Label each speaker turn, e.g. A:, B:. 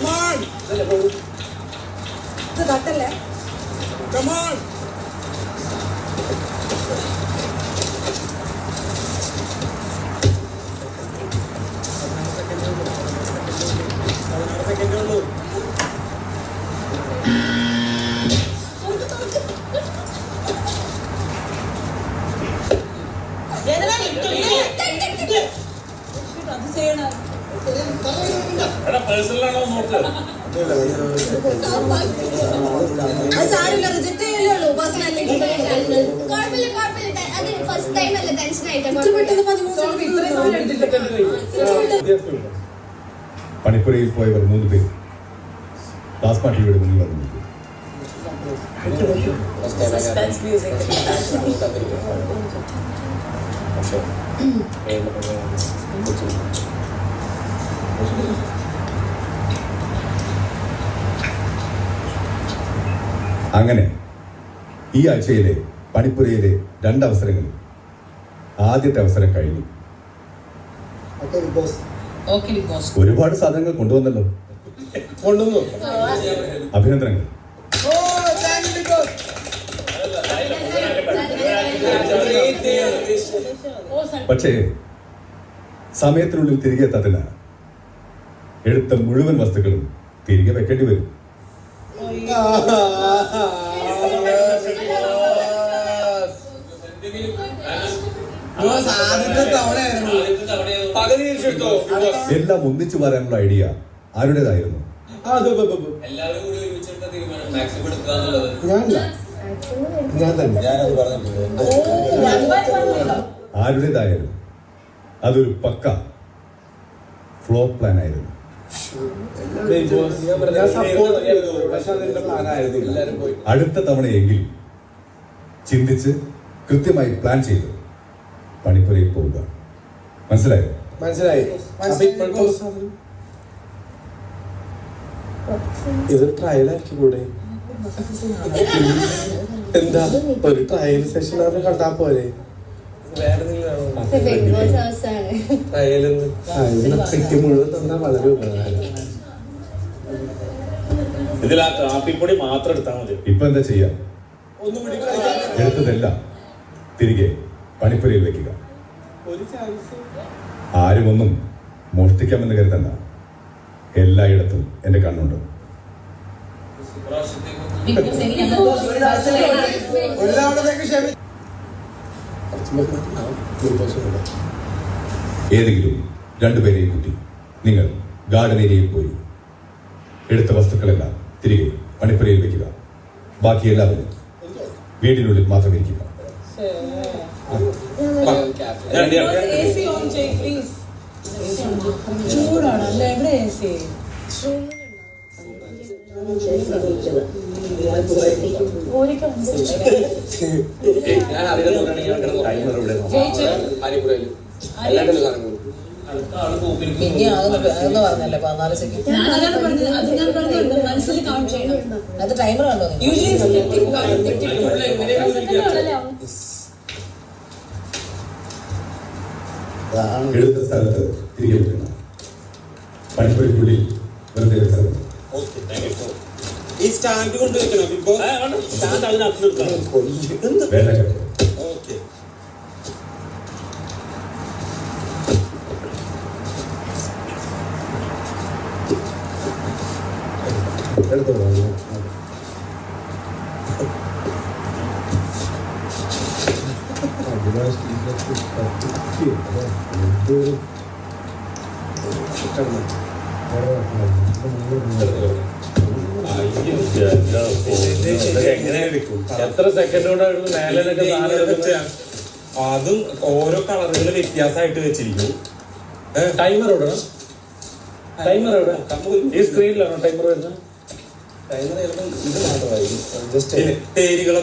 A: Come on.
B: ഇത് തട്ടല്ലേ?
A: സെക്കൻഡേ ഉള്ളൂ
B: അത് ചെയ്യണം.
C: പേഴ്സണലാണോ നോക്ക്.
B: അത് സാരില്ല റിജക്ട് ചെയ്യലുള്ളൂ പേഴ്സൺ അല്ലെങ്കിൽ
D: കുഴപ്പമില്ല കുഴപ്പമില്ല. അത് ഫസ്റ്റ് ടൈം അല്ല ടെൻഷൻ ആയിട്ട്.
B: കുറച്ച് പെട്ടെന്ന് പതിമൂന്ന് സെക്കൻഡ്
E: പണിപ്പുരയിൽ പോയവർ മൂന്ന് പേര്. ദാസ് പാട്ടിയുടെ മുന്നിൽ വന്നു നിൽക്കുന്നു. അങ്ങനെ ഈ ആഴ്ചയിലെ പണിപ്പുരയിലെ രണ്ടവസരങ്ങൾ. ആദ്യത്തെ അവസരം കഴിഞ്ഞു. ഒരുപാട് സാധനങ്ങൾ കൊണ്ടുവന്നല്ലോ.
A: കൊണ്ടുവന്നു.
E: അഭിനന്ദനങ്ങൾ.
A: ബോസ്
E: പക്ഷേ സമയത്തിനുള്ളിൽ തിരികെ എത്താത്തില്ല. എടുത്ത മുഴുവൻ വസ്തുക്കളും തിരികെ വെക്കേണ്ടി വരും. എല്ലാം ഒന്നിച്ചു പറയാനുള്ള ഐഡിയ ആരുടേതായിരുന്നു?
A: ആ, അതെ, അതെ, അതെ.
C: എല്ലാവരും കൂടി ഒരുമിച്ചെടുത്ത തീരുമാനം മാക്സിമം എടുക്കുക എന്നുള്ളത്
A: ഞാനല്ല. ഞാൻ തന്നെ
E: ആരുടേതായാലും അതൊരു പക്ക ഫ്ലോ പ്ലാൻ ആയിരുന്നു. അടുത്ത തവണയെങ്കിലും ചിന്തിച്ച് കൃത്യമായി പ്ലാൻ ചെയ്ത് പണിപ്പുരയിൽ പോവുക. മനസ്സിലായോ?
A: മനസ്സിലായി. ഇതൊരു ട്രയൽ ആക്കി കൂടെ. എന്താ? ഒരു ട്രയൽ സെഷൻ അത് കണ്ടാ പോരെ. വേറെ
D: ഹൗസാണ്
A: ട്രയൽ മുഴുവൻ തന്നാൽ വളരെ ഉപകാരം.
C: ഇതിൽ ആ കാപ്പിപ്പൊടി മാത്രം എടുത്താൽ മതി.
E: ഇപ്പൊ എന്താ ചെയ്യാം? എടുത്തതെല്ലാം. തിരികെ പണിപ്പുരയിൽ വെക്കുക.
A: ഒരു ചാൻസ്.
E: ആരും ഒന്നും മോഷ്ടിക്കാമെന്ന് കരുതണ്ട. എല്ലായിടത്തും എന്റെ കണ്ണുണ്ട്.
A: തവണത്തേക്ക് ക്ഷമി
E: ഏതെങ്കിലും രണ്ടുപേരെയും കുട്ടി നിങ്ങൾ ഗാർഡൻ ഏരിയയിൽ പോയി എടുത്ത വസ്തുക്കളെല്ലാം തിരികെ മണിപ്പുരയിൽ വയ്ക്കുക ബാക്കി എല്ലാവരും വീടിനുള്ളിൽ മാത്രം ഇരിക്കുക.
B: എ സി ഓൺ ചെയ്യ് പ്ലീസ് ചൂടാണ് അല്ല എവിടെ എ സി
C: ഞാൻ അധികം ടൈമർ ഇവിടെ
F: പിന്നെ ആകുന്ന പറഞ്ഞല്ലേ പതിനാല് സെക്കൻഡ്
B: അത്
F: ടൈമർ കണ്ടോ
E: എടുത്ത സ്ഥലത്ത് തിരികെ വെക്കണം പണിപ്പുരയ്ക്കുള്ളിൽ വെറുതെ മതി.
A: ഈ സ്റ്റാൻഡ് കൊണ്ട് വെക്കണം. ബിഗ്
C: സ്റ്റാൻഡ് അതിനകത്ത് നിർത്തണം.
E: വേണ്ട കേട്ടോ.
C: എത്ര സെക്കൻഡ് മേലൊക്കെ
A: അതും ഓരോ കളറുകൾ വ്യത്യാസമായിട്ട് വെച്ചിരിക്കും.
C: ടൈമർ ഇടണം. ടൈമർ എവിടെ? ഈ സ്ക്രീനിലാണോ ടൈമർ വരുന്നത്?
A: പിന്നെ പേരുകൾ